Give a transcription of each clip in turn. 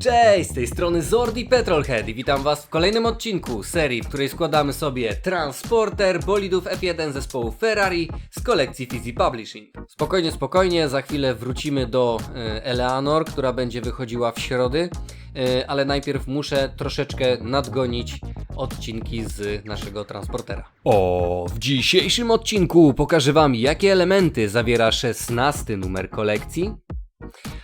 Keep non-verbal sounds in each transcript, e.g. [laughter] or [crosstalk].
Cześć, z tej strony Zordi Petrolhead i witam Was w kolejnym odcinku serii, w której składamy sobie transporter bolidów F1 zespołu Ferrari z kolekcji Fizzy Publishing. Spokojnie, spokojnie, za chwilę wrócimy do e, Eleanor, która będzie wychodziła w środy, e, ale najpierw muszę troszeczkę nadgonić odcinki z naszego transportera. O, w dzisiejszym odcinku pokażę Wam, jakie elementy zawiera 16 numer kolekcji,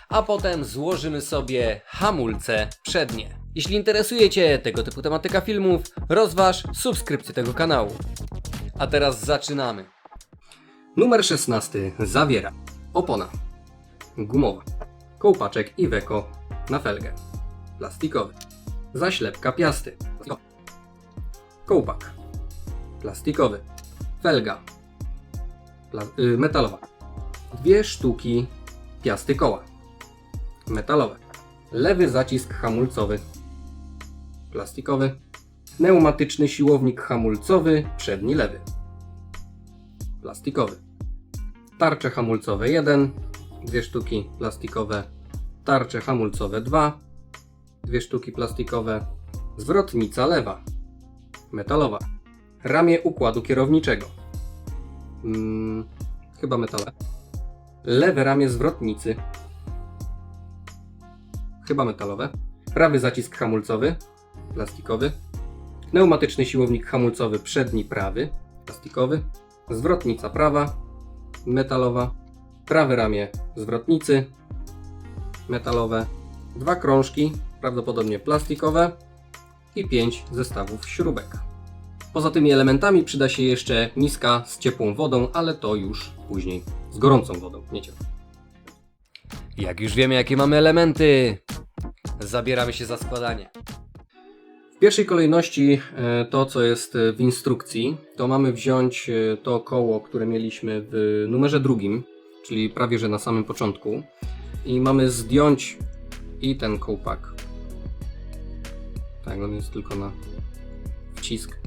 a potem złożymy sobie hamulce przednie. Jeśli interesuje Cię tego typu tematyka filmów, rozważ subskrypcję tego kanału. A teraz zaczynamy. Numer 16 zawiera. Opona. Gumowa, kołpaczek Iveco na felgę, plastikowy, zaślepka piasty, kołpak, plastikowy, felga, pla- y, metalowa, dwie sztuki piasty koła, metalowe, lewy zacisk hamulcowy, plastikowy, pneumatyczny siłownik hamulcowy, przedni lewy, plastikowy, tarcze hamulcowe 1, dwie sztuki plastikowe, tarcze hamulcowe 2, dwie sztuki plastikowe, zwrotnica lewa, metalowa, ramię układu kierowniczego, mm, chyba metalowe, lewe ramię zwrotnicy, chyba metalowe, prawy zacisk hamulcowy, plastikowy, pneumatyczny siłownik hamulcowy przedni prawy, plastikowy, zwrotnica prawa, metalowa, prawe ramię zwrotnicy, metalowe, dwa krążki, prawdopodobnie plastikowe. I pięć zestawów śrubek. Poza tymi elementami przyda się jeszcze miska z ciepłą wodą, ale to już później. Z gorącą wodą, nie ciepłą. Jak już wiemy, jakie mamy elementy, zabieramy się za składanie. W pierwszej kolejności e, to, co jest e, w instrukcji, to mamy wziąć e, to koło, które mieliśmy w numerze drugim, czyli prawie że na samym początku, i mamy zdjąć i ten kołpak. Tak, on jest tylko na wcisk.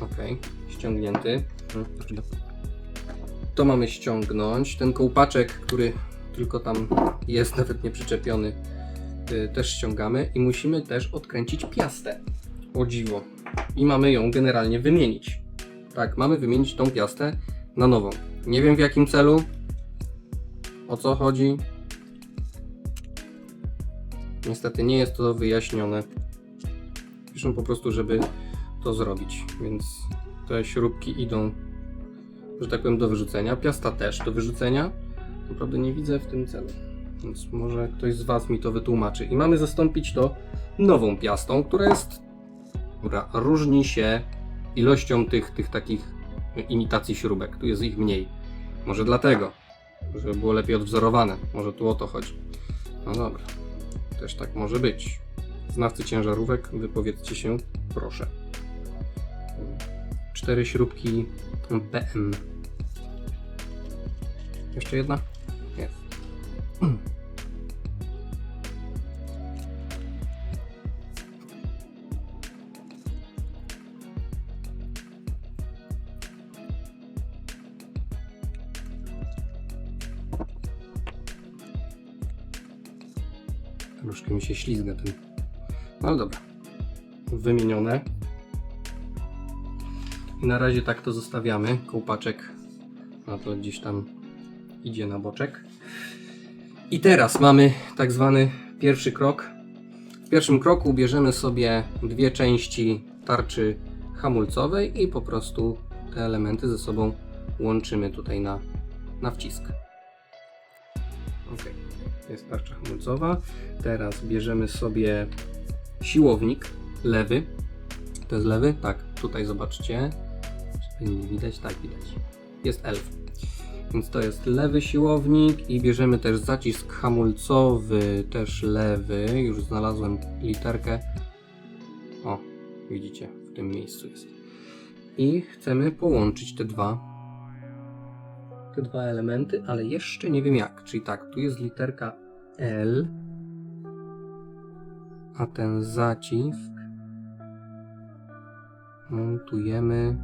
Ok, ściągnięty. To mamy ściągnąć. Ten kołpaczek, który tylko tam jest, [laughs] nawet nie przyczepiony, y, też ściągamy i musimy też odkręcić piastę. O dziwo. I mamy ją generalnie wymienić. Tak, mamy wymienić tą piastę na nową. Nie wiem w jakim celu, o co chodzi. Niestety nie jest to wyjaśnione. Piszą po prostu, żeby to zrobić, więc te śrubki idą, że tak powiem, do wyrzucenia. Piasta też do wyrzucenia. Naprawdę nie widzę w tym celu, więc może ktoś z Was mi to wytłumaczy. I mamy zastąpić to nową piastą, która jest, która różni się ilością tych, tych takich imitacji śrubek. Tu jest ich mniej. Może dlatego, żeby było lepiej odwzorowane. Może tu o to chodzi. No dobra, też tak może być. Znawcy ciężarówek, wypowiedzcie się, proszę. Cztery śrubki BM. Jeszcze jedna? Jest. Troszkę mi się ślizga ten. No ale dobra. Wymienione. I na razie tak to zostawiamy. Kołpaczek no to gdzieś tam idzie na boczek. I teraz mamy tak zwany pierwszy krok. W pierwszym kroku bierzemy sobie dwie części tarczy hamulcowej i po prostu te elementy ze sobą łączymy tutaj na, na wcisk. Ok, jest tarcza hamulcowa. Teraz bierzemy sobie siłownik lewy. To jest lewy? Tak, tutaj zobaczcie. Widać? Tak, widać. Jest elf. Więc to jest lewy siłownik i bierzemy też zacisk hamulcowy, też lewy. Już znalazłem literkę. O, widzicie, w tym miejscu jest. I chcemy połączyć te dwa te dwa elementy, ale jeszcze nie wiem jak. Czyli tak, tu jest literka L, a ten zacisk montujemy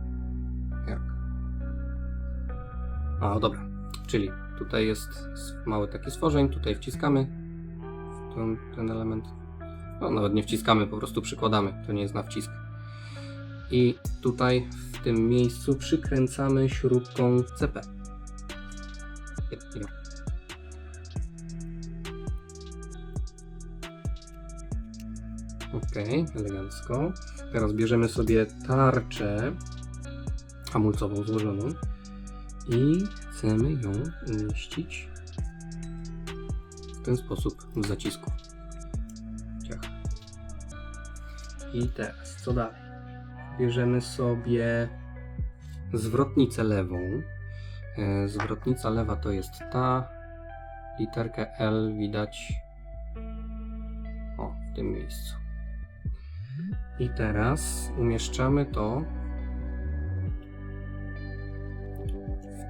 A, dobra. Czyli tu tutaj jest mały taki stworzeń, tutaj wciskamy ten, ten element. No, nawet nie wciskamy, po prostu przykładamy, to nie jest na wcisk. I tutaj w tym miejscu przykręcamy śrubką CP. Ok, elegancko. Teraz bierzemy sobie tarczę hamulcową złożoną i chcemy ją umieścić w ten sposób w zacisku. Ciach. I teraz co dalej? Bierzemy sobie zwrotnicę lewą. E, Zwrotnica lewa to jest ta. Literkę L widać o, w tym miejscu. I teraz umieszczamy to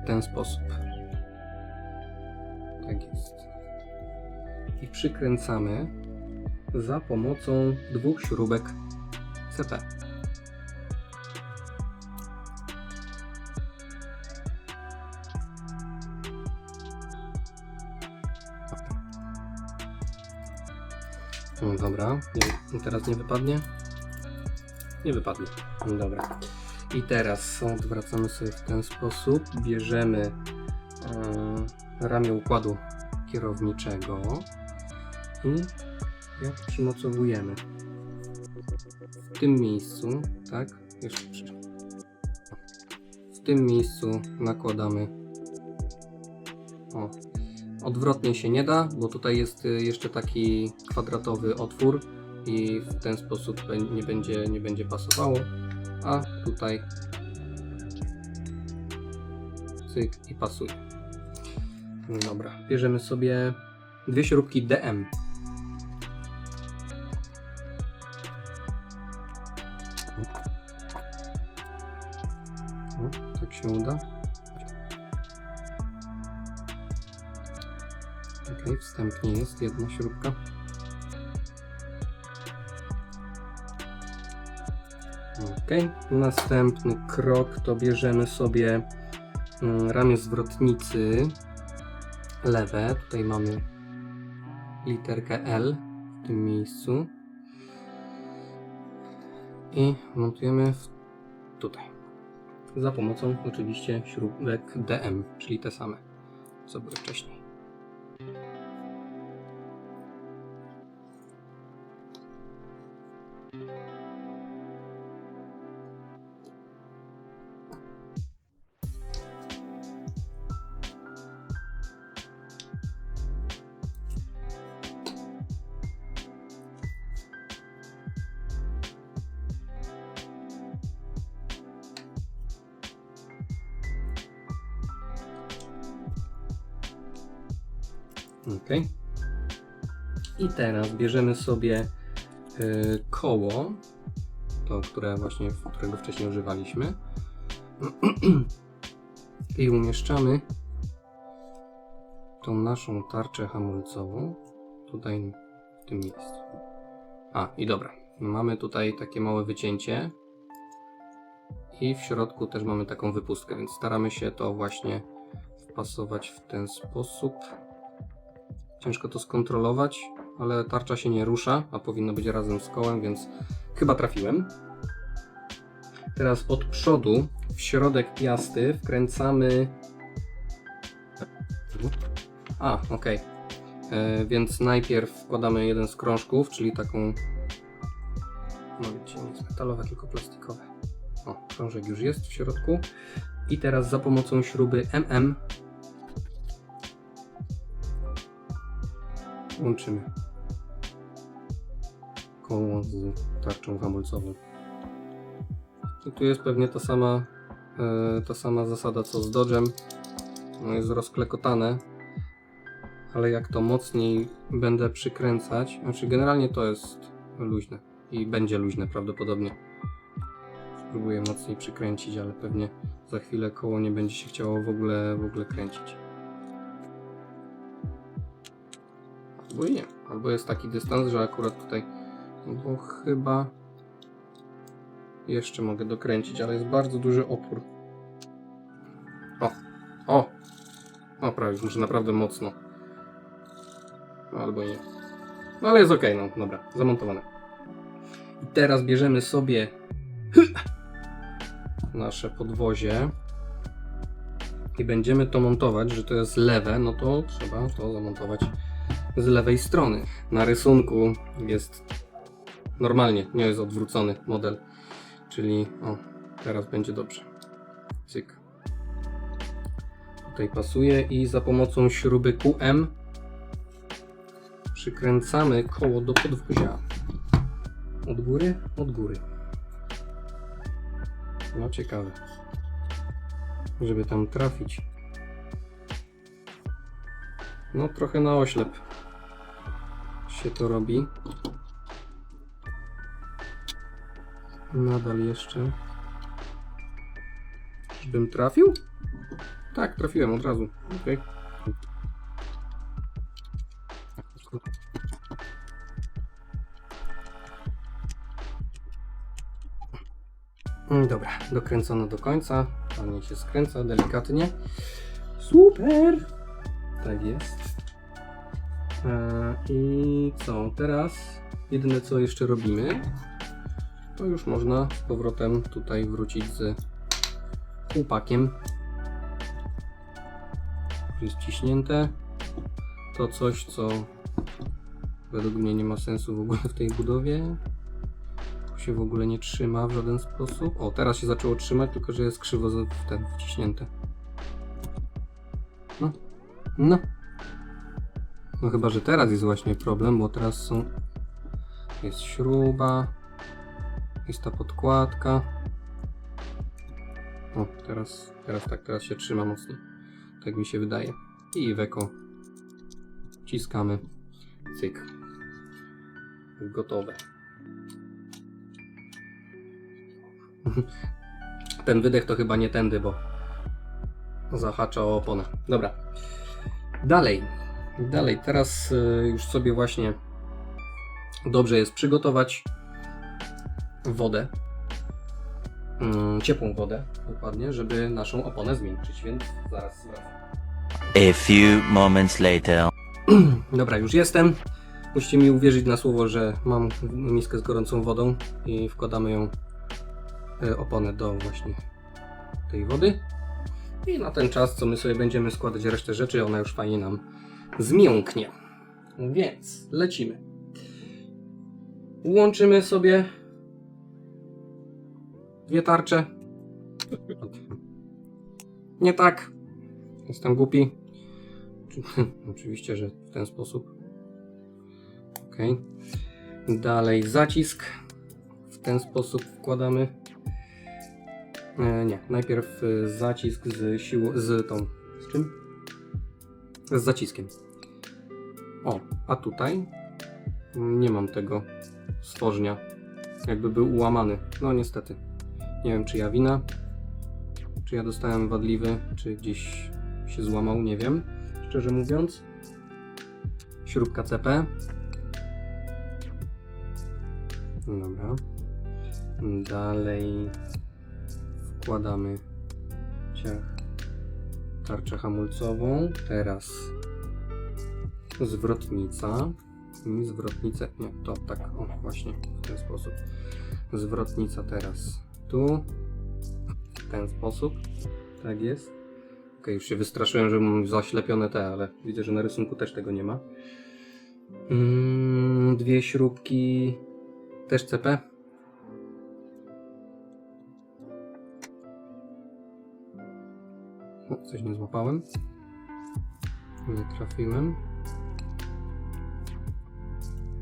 w ten sposób. Tak jest. I przykręcamy za pomocą dwóch śrubek CP. No dobra, nie, teraz nie wypadnie? Nie wypadnie. Dobra. I teraz odwracamy sobie w ten sposób. Bierzemy e, ramię układu kierowniczego i jak przymocowujemy w tym miejscu, tak? Jeszcze. W tym miejscu nakładamy. O, odwrotnie się nie da, bo tutaj jest y, jeszcze taki kwadratowy otwór i w ten sposób nie będzie, nie będzie pasowało, a tutaj cyk i pasuje. Dobra, bierzemy sobie dwie śrubki DM. O, tak się uda. Ok, wstępnie jest jedna śrubka. Następny krok to bierzemy sobie mm, ramię zwrotnicy lewe. Tutaj mamy literkę L w tym miejscu. I montujemy tutaj. Za pomocą oczywiście śrubek DM, czyli te same, co były wcześniej. Ok. I teraz bierzemy sobie y, koło, to które właśnie, którego wcześniej używaliśmy. [clears throat] I umieszczamy tą naszą tarczę hamulcową tutaj w tym miejscu. A, i dobra. Mamy tutaj takie małe wycięcie. I w środku też mamy taką wypustkę, więc staramy się to właśnie wpasować w ten sposób. Ciężko to skontrolować, ale tarcza się nie rusza, a powinno być razem z kołem, więc chyba trafiłem. Teraz od przodu w środek piasty wkręcamy. A, ok. Więc najpierw wkładamy jeden z krążków, czyli taką. No wiecie, nie metalowe, tylko plastikowe. O, krążek już jest w środku. I teraz za pomocą śruby MM łączymy koło z tarczą hamulcową. I tu jest pewnie ta sama, e, ta sama zasada co z Dodge'em. No jest rozklekotane, ale jak to mocniej będę przykręcać, znaczy generalnie to jest luźne i będzie luźne prawdopodobnie. Spróbuję mocniej przykręcić, ale pewnie za chwilę koło nie będzie się chciało w ogóle, w ogóle kręcić. Albo nie. Albo jest taki dystans, że akurat tutaj. No bo chyba jeszcze mogę dokręcić, ale jest bardzo duży opór. O! O! O, prawie może naprawdę mocno. Albo nie. No ale jest ok, no dobra, zamontowane. I teraz bierzemy sobie [clears throat] nasze podwozie i będziemy to montować, że to jest lewe, no to trzeba to zamontować z lewej strony. Na rysunku jest normalnie, nie jest odwrócony model, czyli o, teraz będzie dobrze. Cyk. Tutaj pasuje i za pomocą śruby QM przykręcamy koło do podwozia. Od góry, od góry. No ciekawe. Żeby tam trafić. No trochę na oślep się to robi. Nadal jeszcze. Czyżbym trafił? Tak, trafiłem od razu. Okej. Mm, Dobra, dokręcono do końca. Fajnie się skręca delikatnie. Super! Tak jest. E, I co? Teraz jedyne co jeszcze robimy, to już można z powrotem tutaj wrócić z chłopakiem. Jest ciśnięte. To coś, co według mnie nie ma sensu w ogóle w tej budowie. Się w ogóle nie trzyma w żaden sposób. O, teraz się zaczęło trzymać, tylko że jest krzywo w ten wciśnięte. No. No. No chyba, że teraz jest właśnie problem, bo teraz są... Jest śruba. Jest ta podkładka. O, teraz, teraz tak, teraz się trzyma mocniej. Tak mi się wydaje. I weko. Ciskamy. Cyk. Gotowe. [laughs] Ten wydech to chyba nie tędy, bo zahacza o oponę. Dobra. Dalej. Dalej. Teraz y, już sobie właśnie dobrze jest przygotować wodę. Mm, ciepłą wodę, dokładnie, żeby naszą oponę zmiękczyć, więc zaraz wracam. A few moments later. [clears throat] Dobra, już jestem. Musicie mi uwierzyć na słowo, że mam miskę z gorącą wodą i wkładamy ją e, oponę do właśnie tej wody. I na ten czas, co my sobie będziemy składać resztę rzeczy, ona już fajnie nam zmięknie. Więc lecimy. Łączymy sobie dwie tarcze. Nie tak. Jestem głupi. [laughs] Oczywiście, że w ten sposób. Ok. Dalej zacisk. W ten sposób wkładamy. E, nie, najpierw e, zacisk z siłą, z tą, z czym? Z zaciskiem. O, a tutaj nie mam tego stworznia. Jakby był ułamany. No niestety. Nie wiem, czy ja wina, czy ja dostałem wadliwy, czy gdzieś się złamał, nie wiem. Szczerze mówiąc. Śrubka CP. Dobra. Dalej wkładamy ciach tarczę hamulcową. Teraz zwrotnica. I zwrotnicę, nie, to tak, o właśnie, w ten sposób. Zwrotnica teraz tu, w ten sposób, tak jest. Ok, już się wystraszyłem, że mam zaślepione te, ale widzę, że na rysunku też tego nie ma. Mm, dwie śrubki, też CP. O, coś nie złapałem. Nie trafiłem.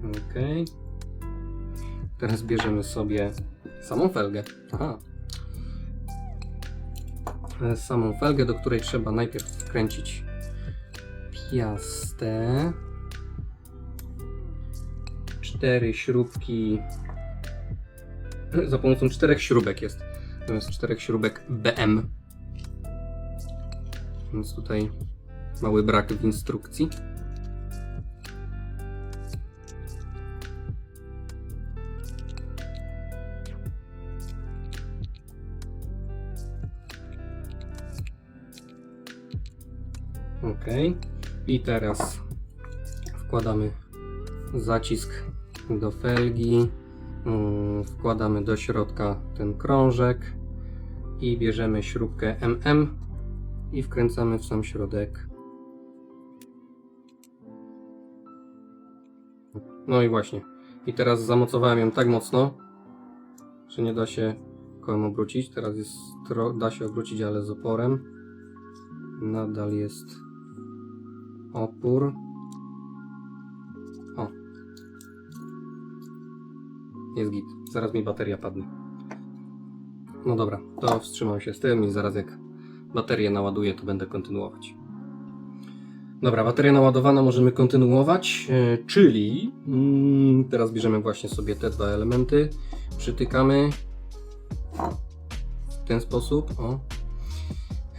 Ok. Teraz bierzemy sobie samą felgę. Aha. E, Samą felgę, do której trzeba najpierw wkręcić piastę. Cztery śrubki. Za pomocą czterech śrubek jest. Zamiast czterech śrubek BM. Więc tutaj mały brak w instrukcji. Ok. I teraz wkładamy zacisk do felgi. Mm, Wkładamy do środka ten krążek i bierzemy śrubkę MM i wkręcamy w sam środek. No i właśnie. I teraz zamocowałem ją tak mocno, że nie da się kołem obrócić. Teraz jest da się obrócić, ale z oporem. Nadal jest opór. O. Jest git. Zaraz mi bateria padnie. No dobra, to wstrzymam się z tym i zaraz jak baterię naładuję, to będę kontynuować. Dobra, bateria naładowana, możemy kontynuować, e, czyli mm, teraz bierzemy właśnie sobie te dwa elementy, przytykamy w ten sposób, o,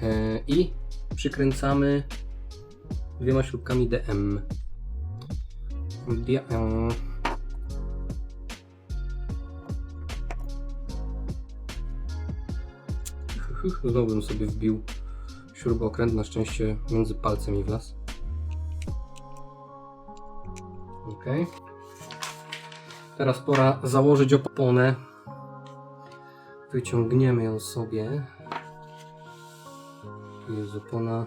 e, i przykręcamy dwiema śrubkami DM. Dia, Znowu bym sobie wbił śrubokręt, na szczęście między palcem i w las. Ok. Teraz pora założyć oponę. Wyciągniemy ją sobie. Tu jest opona.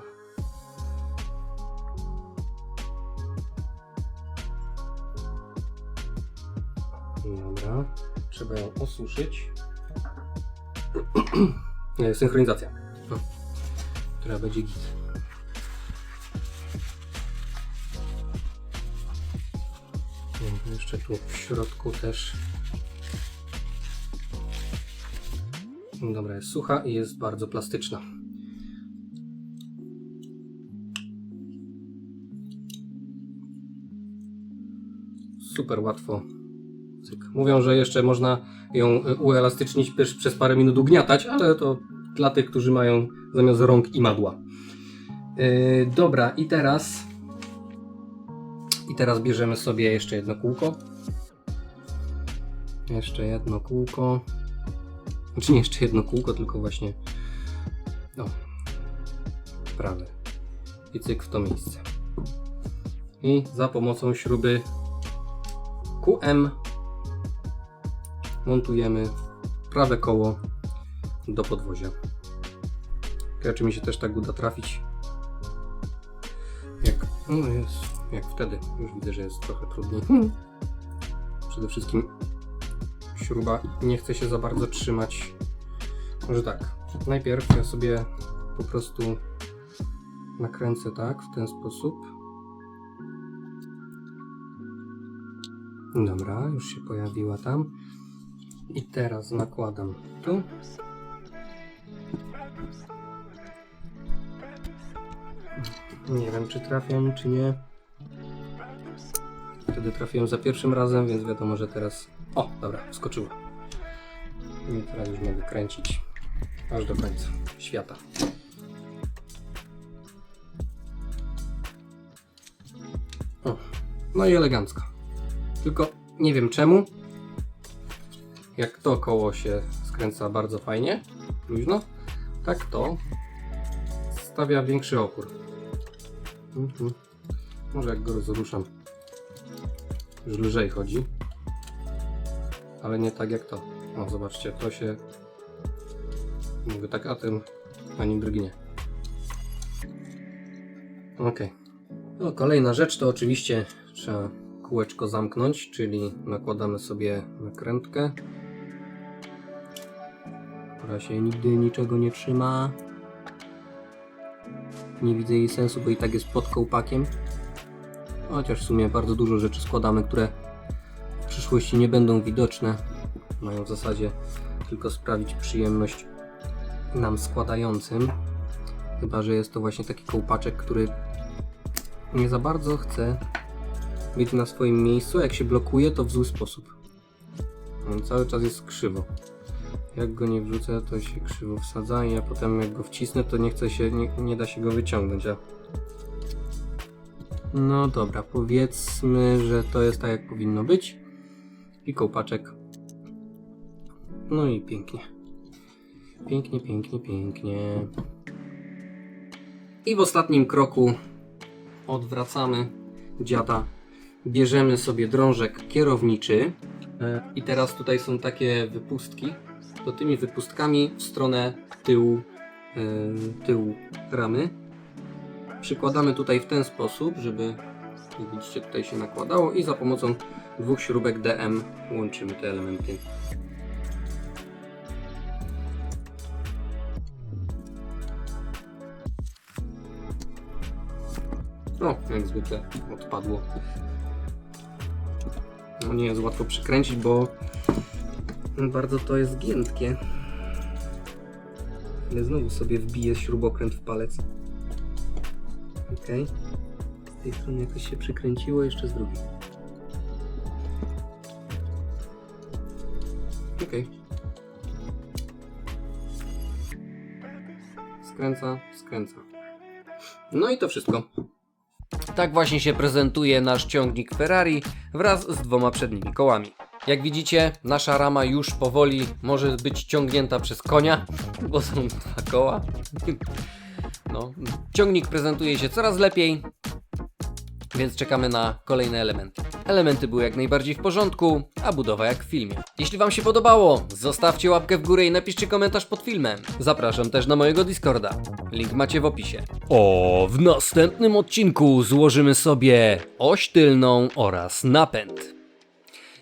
Dobra. Trzeba ją osuszyć. [clears throat] Nie, synchronizacja. O, która będzie git. Jeszcze tu w środku też. Dobra, jest sucha i jest bardzo plastyczna. Super łatwo. Cyk. Mówią, że jeszcze można ją y, uelastycznić przez parę minut ugniatać, ale to dla tych, którzy mają zamiast rąk i madła. Yy, dobra, i teraz i teraz bierzemy sobie jeszcze jedno kółko. Jeszcze jedno kółko. Znaczy nie jeszcze jedno kółko, tylko właśnie no, prawe. I cyk w to miejsce. I za pomocą śruby QM montujemy prawe koło do podwozia. Ciekawe, mi się też tak uda trafić. Jak, no jest, jak wtedy. Już widzę, że jest trochę trudniej. [laughs] Przede wszystkim śruba nie chce się za bardzo trzymać. Może tak. Najpierw ja sobie po prostu nakręcę tak, w ten sposób. Dobra, już się pojawiła tam. I teraz nakładam tu. Nie wiem, czy trafiam, czy nie. Wtedy trafiłem za pierwszym razem, więc wiadomo, że teraz. O, dobra, skoczyło. I teraz już mogę kręcić aż do końca świata. O, no i elegancko. Tylko nie wiem czemu. Jak to koło się skręca bardzo fajnie, luźno, tak to stawia większy opór. Może jak go rozruszam, już lżej chodzi. Ale nie tak jak to. O, zobaczcie, to się. Mówię tak, a ten ani drgnie. Ok. No, kolejna rzecz to oczywiście trzeba kółeczko zamknąć, czyli nakładamy sobie nakrętkę, która się nigdy niczego nie trzyma. Nie widzę jej sensu, bo i tak jest pod kołpakiem. Chociaż w sumie bardzo dużo rzeczy składamy, które w przyszłości nie będą widoczne. Mają w zasadzie tylko sprawić przyjemność nam składającym. Chyba, że jest to właśnie taki kołpaczek, który nie za bardzo chce być na swoim miejscu. Jak się blokuje, to w zły sposób. On cały czas jest krzywo. Jak go nie wrzucę, to się krzywo wsadza i ja potem jak go wcisnę, to nie chce się, nie, nie da się go wyciągnąć. A... No dobra, powiedzmy, że to jest tak jak powinno być. I kołpaczek. No i pięknie. Pięknie, pięknie, pięknie. I w ostatnim kroku odwracamy dziada. Bierzemy sobie drążek kierowniczy. E, I teraz tutaj są takie wypustki. To tymi wypustkami w stronę tyłu, e, tyłu ramy. Przykładamy tutaj w ten sposób, żeby jak widzicie tutaj się nakładało i za pomocą dwóch śrubek DM łączymy te elementy. O, jak zwykle odpadło. No nie jest łatwo przykręcić, bo bardzo to jest giętkie. Ale znowu sobie wbiję śrubokręt w palec. Ok. Z tej strony jakoś się przykręciło, jeszcze z drugiej. Ok. Skręca, skręca. No i to wszystko. Tak właśnie się prezentuje nasz ciągnik Ferrari wraz z dwoma przednimi kołami. Jak widzicie, nasza rama już powoli może być ciągnięta przez konia, bo są dwa koła. No, ciągnik prezentuje się coraz lepiej, więc czekamy na kolejne elementy. Elementy były jak najbardziej w porządku, a budowa jak w filmie. Jeśli Wam się podobało, zostawcie łapkę w górę i napiszcie komentarz pod filmem. Zapraszam też na mojego Discorda. Link macie w opisie. O, w następnym odcinku złożymy sobie oś tylną oraz napęd.